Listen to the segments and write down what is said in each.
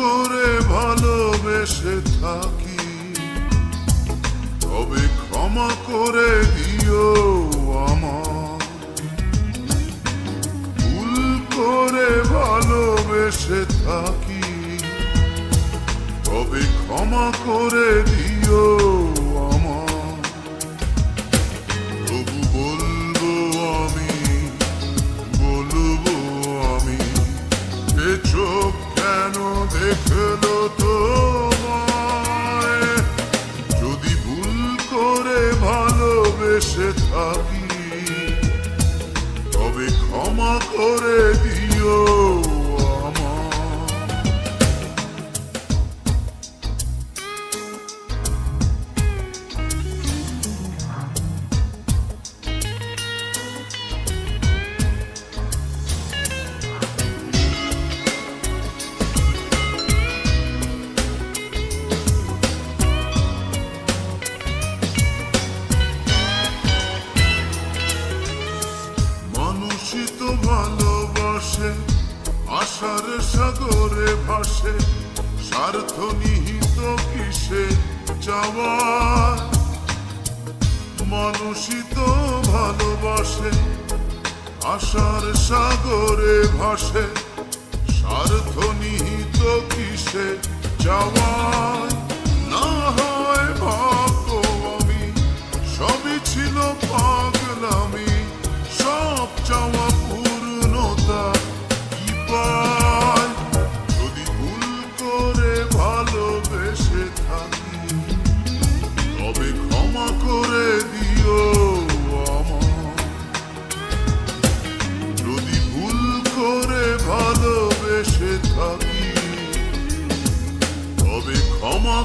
করে ভালোবেসে থাকি, তবে ক্ষমা করে দিও আমার ভুল করে ভালোবেসে থাকি, তবে ক্ষমা করে দিও থাকি তবে ক্ষমা করে দিও। মানুষই ভালোবাসে আশার সাগরে ভাসে, স্বার্থ নিহিত কিসে চাওয়া মানুষই তো ভালোবাসে আশার সাগরে ভাসে, স্বার্থ নিহিত কিসে চাওয়া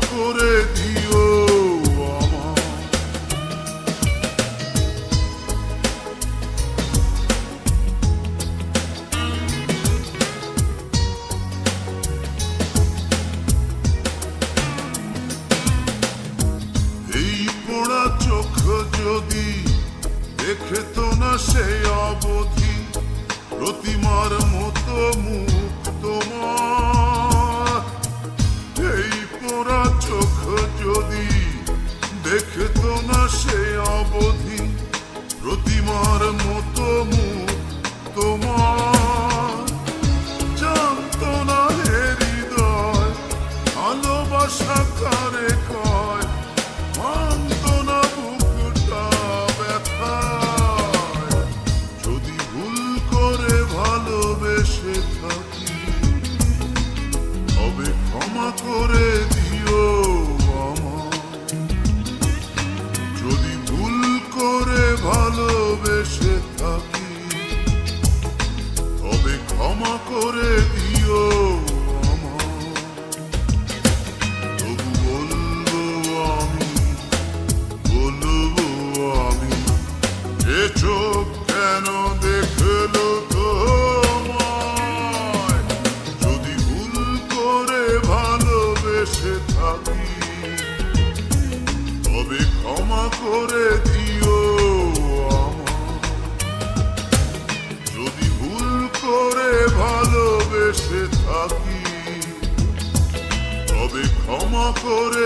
করে দিও আমার এই পোড়া চোখ যদি দেখে তো না সে অবধি প্রতিমার ভালোবাসা কারে থাকি তবে ক্ষমা করে দিও যদি ভুল করে ভালোবেসে থাকি তবে ক্ষমা করে